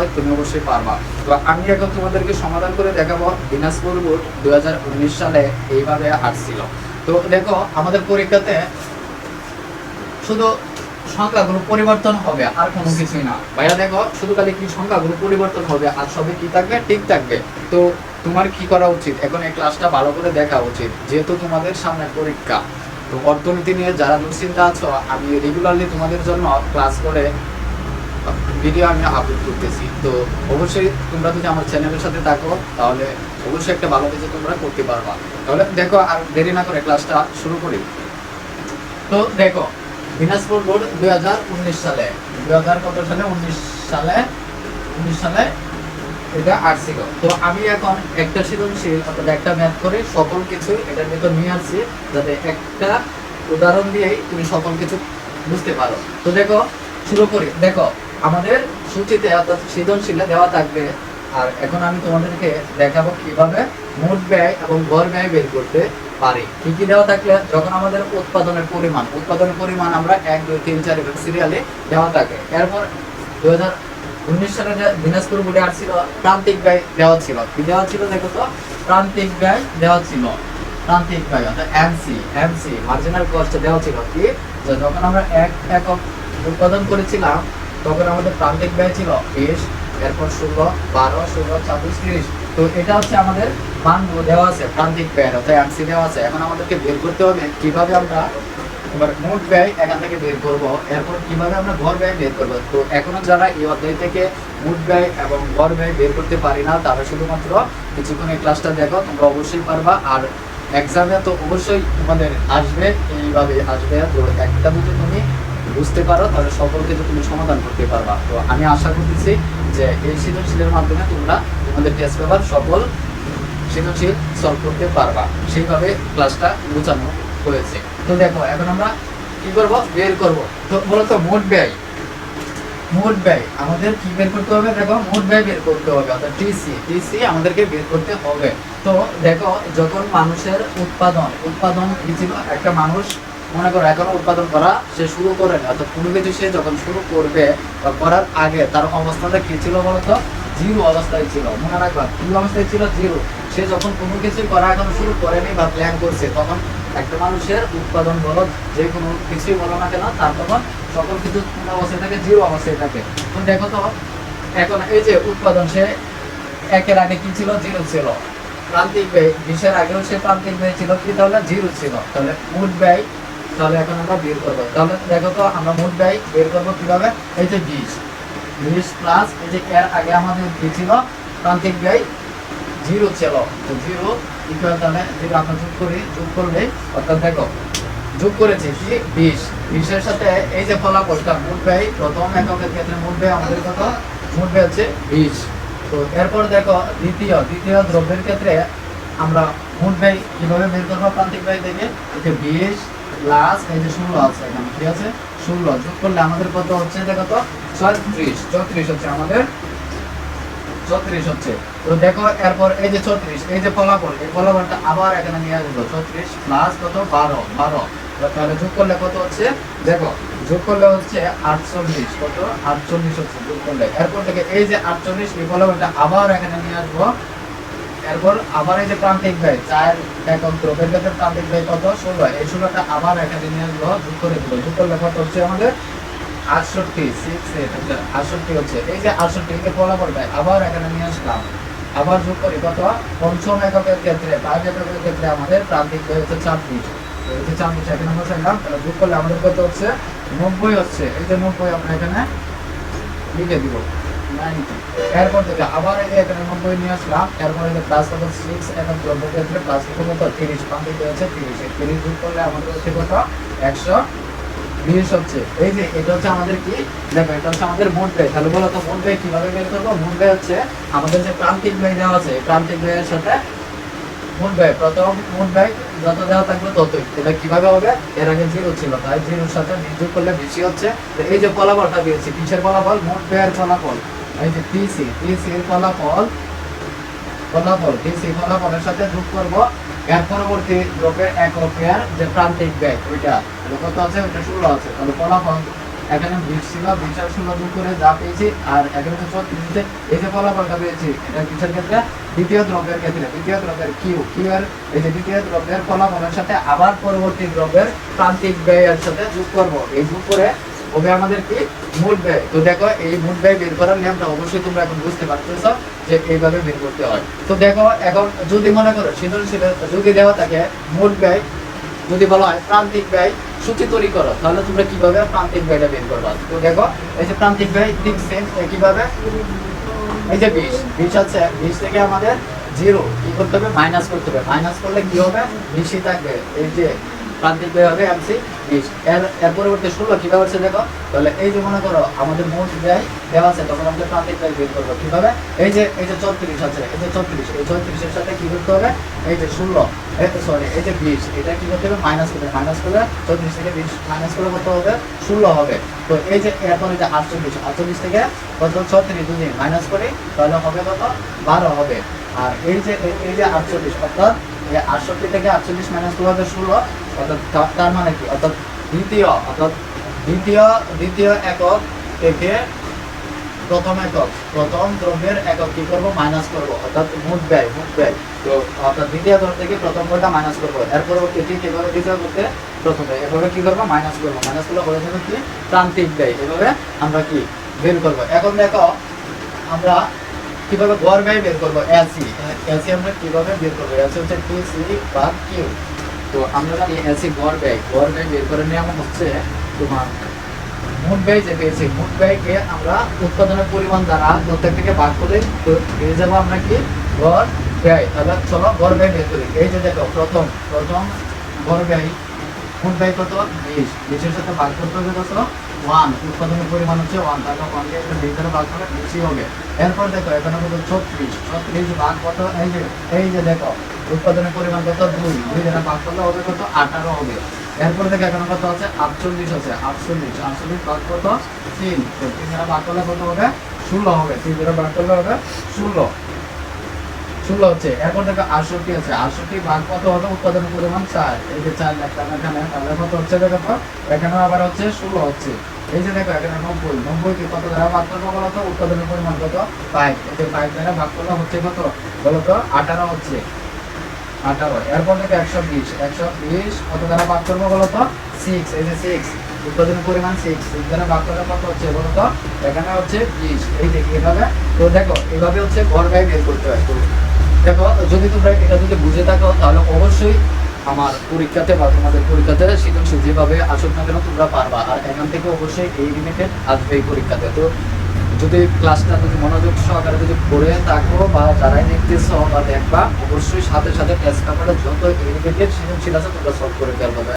হয়, তুমি অবশ্যই পারবা। তো আমি এখন তোমাদেরকে সমাধান করে দেখাবো দিনাজপুর বোর্ড দু সালে এইভাবে তো দেখো, আমাদের পরীক্ষাতে শুধু সংখ্যাগুলো পরিবর্তন হবে, আর কোনো কিছুই না। ভাইয়া, দেখো, শুধু খালি কি সংখ্যাগুলো পরিবর্তন হবে, আর সবই কি থাকবে? ঠিক থাকবে। তো তোমার কি করা উচিত? এখন এই ক্লাসটা ভালো করে দেখা উচিত, যেহেতু তোমাদের সামনে পরীক্ষা। তো অর্থনীতি নিয়ে যারা দুশ্চিন্তা আছো, আমি রেগুলারলি তোমাদের জন্য ক্লাস করে ভিডিও আমি আপলোড করতেছি। তো অবশ্যই তোমরা যদি আমার চ্যানেলের সাথে থাকো, তাহলে অবশ্যই একটা ভালো কিছু তোমরা করতে পারবা। তাহলে দেখো আর দেরি না করে ক্লাসটা শুরু করি। তো দেখো, দিনাজপুর বোর্ড দুই হাজার উনিশ সালে, দুই হাজার কত সালে? উনিশ সালে উনিশ সালে এটা আসছিল। তো আমি এখন একটা সৃজনশীল, অর্থাৎ একটা ম্যাথ করে সকল কিছু এটার ভিতর নিয়ে আসছি, যাতে একটা উদাহরণ দিয়েই তুমি সকল কিছু বুঝতে পারো। তো দেখো, শুরু করি। দেখো আমাদের সূচিতে অর্থাৎ সৃজনশীলে দেওয়া থাকবে। আর এখন আমি তোমাদেরকে দেখাবো কীভাবে মোট ব্যয় এবং গড় ব্যয় বের করতে পারি। কি কি দেওয়া থাকলে? যখন আমাদের উৎপাদনের পরিমাণ উৎপাদনের পরিমাণ আমরা এক, দুই, তিন, চার এবং সিরিয়ালে দেওয়া থাকে। এরপর দু হাজার উনিশ সালে যে দিনাজপুর বোর্ডে আসছিল প্রান্তিক ব্যয় দেওয়া ছিল। কি দেওয়া ছিল দেখো তো? প্রান্তিক ব্যয় দেওয়া ছিল। প্রান্তিক ব্যয়, অর্থাৎ এমসি এমসি মার্জিনাল কস্ট দেওয়া ছিল কি? যখন আমরা এক একক উৎপাদন করেছিলাম তখন আমাদের প্রান্তিক ব্যয় ছিল বিশ, এরপর ষোলো, বারো, ষোলো, ছাব্বিশ, তিরিশ। তো এটা হচ্ছে আমাদের মানগুলো দেওয়া আছে, প্রান্তিক ব্যয় অর্থাৎ এমসি দেওয়া আছে। এখন আমাদেরকে বের করতে হবে কীভাবে আমরা এবার মোট ব্যয় এখান থেকে বের করব, এরপর কীভাবে আমরা ঘর ব্যয় বের করব। তো এখনও যারা এই অধ্যায় থেকে মোট ব্যয় এবং ঘর ব্যয় বের করতে পারি না, তারা শুধুমাত্র কিছুক্ষণ এই ক্লাসটা দেখো, তোমরা অবশ্যই পারবা। আর এক্সামে তো অবশ্যই তোমাদের আসবে, এইভাবে আসবে। তো একটা দুটো তুমি বুঝতে পারো, তাহলে সকল কিছু তুমি সমাধান করতে পারবা। তো আমি আশা করতেছি যে এই সৃজনশীলের মাধ্যমে তোমরা তোমাদের টেস্ট পেপার সকল সৃজনশীল সলভ করতে পারবা। সেইভাবে ক্লাসটা বোঝানো হয়েছে। তো দেখো, এখন আমরা কি করব? বের করব। তো মূলত মোট ব্যয়। মোট ব্যয়। আমাদের কি বের করতে হবে? দেখো, মোট ব্যয় বের করতে হবে, অর্থাৎ টিসি টিসি আমাদেরকে বের করতে হবে। তো দেখো, যখন মানুষের উৎপাদন উৎপাদন কি ছিল? একটা মানুষ মনে করো এখনও উৎপাদন করা সে শুরু করে না অর্থাৎ কোনো কিছু সে যখন শুরু করবে বা করার আগে তার অবস্থাটা কি ছিল বলতো? জিরো অবস্থায় ছিল। মনে রাখবা কি অবস্থায় ছিল জিরো। সে যখন কোনো কিছু করা এখনও শুরু করেনি বা প্ল্যান করছে, তখন একটা মানুষের উৎপাদন বলো, যে কোনো কিছুই বলো না কেন, তার তখন সকল কিছু কোন অবস্থায় থাকে, জিরো অবস্থায় থাকে। তো দেখো তো, এখন এই যে উৎপাদন, সে একের আগে কি ছিল? জিরো ছিল। প্রান্তিক ব্যয়, বিশের আগেও সে প্রান্তিক ব্যয় ছিল, কি তাহলে? জিরো ছিল। তাহলে মোট ব্যয় তাহলে এখন আমরা বের করব। তাহলে দেখো তো আমরা মোট ব্যয় বের করব কীভাবে? এই যে বিশ। বিশ প্লাস এই যে এর আগে আমাদের কি ছিল প্রান্তিক ব্যয় জিরো ছিল। তো জিরো ইকুয়াল তাহলে যদি আমরা যোগ করি, যোগ করলে অর্থাৎ দেখো, যোগ করেছি কি? বিশ। বিশের সাথে এই যে ফলাফলটা মোট ব্যয়, প্রথম এককের ক্ষেত্রে মোট ব্যয় আমাদের কত? মোট ব্যয় হচ্ছে বিশ। তো এরপর দেখো দ্বিতীয় দ্বিতীয় দ্রব্যের ক্ষেত্রে আমরা মোট ব্যয় কীভাবে বের করব প্রান্তিক ব্যয় থেকে? বিশ প্লাস এই যে ষোলো আছে এখানে কি আছে? ষোলো, যোগ করলে আমাদের কত হচ্ছে? দেখো তো ছত্রিশ চৌত্রিশ হচ্ছে আমাদের ছত্রিশ হচ্ছে। তো দেখো, এরপর এই যে ছত্রিশ এই যে ফলাফল, এই ফলাফলটা আবার এখানে নিয়ে আসব। ছত্রিশ প্লাস কত? বারো বারো। তাহলে যোগ করলে কত হচ্ছে? দেখো, যোগ করলে হচ্ছে আটচল্লিশ, কত? আটচল্লিশ হচ্ছে যোগ করলে। এরপর থেকে এই যে আটচল্লিশ, এই ফলাফলটা আবার এখানে নিয়ে আসব। এরপর আবার এই যে প্রান্তিক ব্যয় চার একক দ্রব্যের ক্ষেত্রে প্রান্তিক ব্যয় কত? ষোলো এই ষোলোটা আবার এখানে নিয়ে আসব যোগ করে দিল। যোগ হচ্ছে আমাদের? আটষট্টি সিক্স এইট আটষট্টি হচ্ছে। এই যে আটষট্টি কে ফলাফলটা আবার এখানে নিয়ে আসলাম আবার যোগ করি কত? পঞ্চম এককের ক্ষেত্রে, পাঁচ এককের ক্ষেত্রে আমাদের প্রান্তিক ব্যয় হচ্ছে ছাব্বিশ। তো এই যে ছাব্বিশ এখানে বসাইলাম, তাহলে যোগ করলে আমাদের কত হচ্ছে? নব্বই হচ্ছে। এই যে নব্বই আমরা এখানে লিখে দিব। 90 এরপর থেকে আবার এই যে নিয়ে আসলাম। এরপর যে প্লাস কত? সিক্স এবং দ্রব্যের ক্ষেত্রে প্লাস কত? তো তিরিশ। ব্যয় হচ্ছে তিরিশ। তিরিশ যোগ করলে আমাদের হচ্ছে কত? একশো বিশ হচ্ছে। এই যে, এটা হচ্ছে আমাদের কি? দেখো, এটা হচ্ছে আমাদের মোট ব্যয়। তাহলে বলো তো, মোট ব্যয় কীভাবে বের করব? মোট ব্যয় হচ্ছে আমাদের যে প্রান্তিক ব্যয় দেওয়া আছে প্রান্তিক ব্যয়ের সাথে মোট ব্যয় প্রথম মোট ব্যয়, যত দেওয়া থাকবে ততই। এটা কীভাবে হবে? এর আগে জিরো ছিল, তাই জিরোর সাথে যোগ করলে বেশি হচ্ছে। এই যে ফলাফলটা দিয়েছি কিসের ফলাফল? মোট ব্যয়ের ফলাফল। এই যে টিসি টিসি এর ফলাফল ফলাফল টিসি ফলাফলের সাথে যোগ করব। এর পরবর্তী দ্রব্যের এককের যে প্রান্তিক ব্যয়, ওইটা। কত আছে? ওইটা ষোলো আছে। তাহলে ফলাফল এখানে বিশ আর যোগ করে যা পেয়েছি আর এখানে চৌত্রিশে এই ফলাফলটা পেয়েছি, এটা কিসের ক্ষেত্রে? দ্বিতীয় দ্রব্যের ক্ষেত্রে। দ্বিতীয় দ্রব্যের কিউ কিউ এর, এই যে দ্বিতীয় দ্রব্যের ফলাফলের সাথে আবার পরবর্তী দ্রব্যের প্রান্তিক ব্যয়ের সাথে যোগ করব। এই যোগ করে হবে আমাদের কি? মোট ব্যয়। তো দেখো, এই মোট ব্যয় বের করার নিয়মটা অবশ্যই তোমরা এখন বুঝতে পারতেছো যে এইভাবে বের করতে হয়। তো দেখো, এখন যদি মনে করো সৃজনশীল যদি দেওয়া থাকে, মোট ব্যয় যদি বলা হয় প্রান্তিক ব্যয় সূচি তৈরি করো, তাহলে তোমরা কীভাবে প্রান্তিক ব্যয়টা বের করবা? তো দেখো, এই যে প্রান্তিক ব্যয় সেম কীভাবে এই যে বিষ বিষ আছে বিষ থেকে আমাদের জিরো কি করতে হবে? মাইনাস করতে হবে। মাইনাস করলে কি হবে? বিশই থাকবে। এই যে প্রান্তিক ব্যয় হবে এমসি এর এর পরবর্তী ষোলো কীভাবে হচ্ছে দেখো? তাহলে এই যে মনে করো, আমাদের মোট ব্যয় দেওয়া আছে, তখন আমাদের প্রান্তিক ব্যয় বের করব। কীভাবে? এই যে এই যে চৌত্রিশ আছে, এই যে চৌত্রিশ, এই চৌত্রিশের সাথে কি করতে হবে? এই যে ষোলো সরি এই যে বিশ, এটা কি করতে হবে? মাইনাস করতে মাইনাস করলে চৌত্রিশ থেকে বিশ মাইনাস করে কত হবে? ষোলো হবে। তো এই যে এখন যে আটচল্লিশ আটচল্লিশ থেকে কত ছত্রিশ যদি মাইনাস করি, তাহলে হবে কত? বারো হবে। আর এই যে, এই- যে আটচল্লিশ, অর্থাৎ আটষট্টি থেকে আটচল্লিশ মাইনাস করলে হবে ষোলো, অর্থাৎ তার মানে কি? অর্থাৎ দ্বিতীয় অর্থাৎ দ্বিতীয় দ্বিতীয় একক থেকে প্রথম একক, প্রথম দ্রব্যের একক কি করব? মাইনাস করব, অর্থাৎ মোট ব্যয় মোট ব্যয়। তো অর্থাৎ দ্বিতীয় দ্রব্য থেকে প্রথম বইটা মাইনাস করব। এর পরবর্তী ঠিক এভাবে দ্বিতীয় করতে প্রথম এভাবে কি করব? মাইনাস করব। মাইনাস করলে হয়ে যাবে কি? প্রান্তিক ব্যয়। এভাবে আমরা কি বের করব? এখন দেখো, আমরা কীভাবে গড় ব্যয় বের করব? এলসি এলসি আমরা কীভাবে বের করব? এলসি হচ্ছে টু সি বা কিউ তো আমরা জানি এলসি গড় ব্যয় গড় ব্যয় বের করে নিয়ম হচ্ছে তোমার মোট ব্যয় যে পেয়েছি মোট ব্যয়কে আমরা উৎপাদনের পরিমাণ দ্বারা প্রত্যেক থেকে ভাগ করে পেয়ে যাব আমরা কি? গড় ব্যয়। তাহলে চলো গড় ব্যয় বের করি। এই যে দেখো, প্রথম প্রথম গড় ব্যয়, মোট ব্যয় কত? বিশ। বিশের সাথে ভাগ করতে হবে কত ওয়ান উৎপাদনের পরিমাণ হচ্ছে ওয়ান তাহলে ওয়ানকে একটা বিশ দ্বারা ভাগ করলে বেশি হবে। এরপর দেখো এখানে কত ছত্রিশ ছত্রিশ ভাগ কত? এই যে এই যে দেখো, উৎপাদনের পরিমাণ কত? দুই দুই দ্বারা ভাগ করলে হবে কত? আঠারো হবে। এরপর দেখো এখানে কত আছে, আটচল্লিশ আছে, আটচল্লিশ আটচল্লিশ ভাগ কত? তিন। তিন দ্বারা ভাগ করলে কত হবে? ষোলো হবে। তিন দ্বারা ভাগ করলে হবে ষোলো। ষোলো হচ্ছে, এরপর দেখো, আটষট্টি আছে। আটষট্টি ভাগ কত হবে? উৎপাদনের পরিমাণ চার। এই যে চার লাখ টাকা এখানে তাহলে কত হচ্ছে দেখো তো? এখানে আবার হচ্ছে ষোলো হচ্ছে। এই যে দেখো, এখানে নব্বই নব্বই কে কত দ্বারা ভাগ করব বলো তো? উৎপাদনের পরিমাণ কত? ফাইভ এই যে ফাইভ দ্বারা ভাগ করলে হচ্ছে কত? বলো তো, আঠারো হচ্ছে। আঠারো। এরপর দেখো একশো বিশ। একশো বিশ কত দ্বারা ভাগ করব বলো তো? সিক্স এই যে সিক্স উৎপাদনের পরিমাণ সিক্স সিক্স দ্বারা ভাগ করলে কত হচ্ছে বলো তো? এখানে হচ্ছে বিশ। এই যে এভাবে। তো দেখো, এভাবে হচ্ছে গড় ব্যয় বের করতে হয়। দেখো, যদি তোমরা এটা যদি বুঝে থাকো, তাহলে অবশ্যই আমার পরীক্ষাতে বা তোমাদের পরীক্ষাতে সৃজনশীল যেভাবে আসুক না কেন তোমরা পারবা। আর এখান থেকে অবশ্যই এই রিলেটেড আসবে এই পরীক্ষাতে। তো যদি ক্লাসটা যদি মনোযোগ সহকারে যদি পড়ে থাকো বা যারাই দেখতেছ বা দেখবা, অবশ্যই সাথে সাথে টেস্ট পেপারটা যত রিলেটেড সৃজনশীল আছে তোমরা সলভ করে ফেলবে।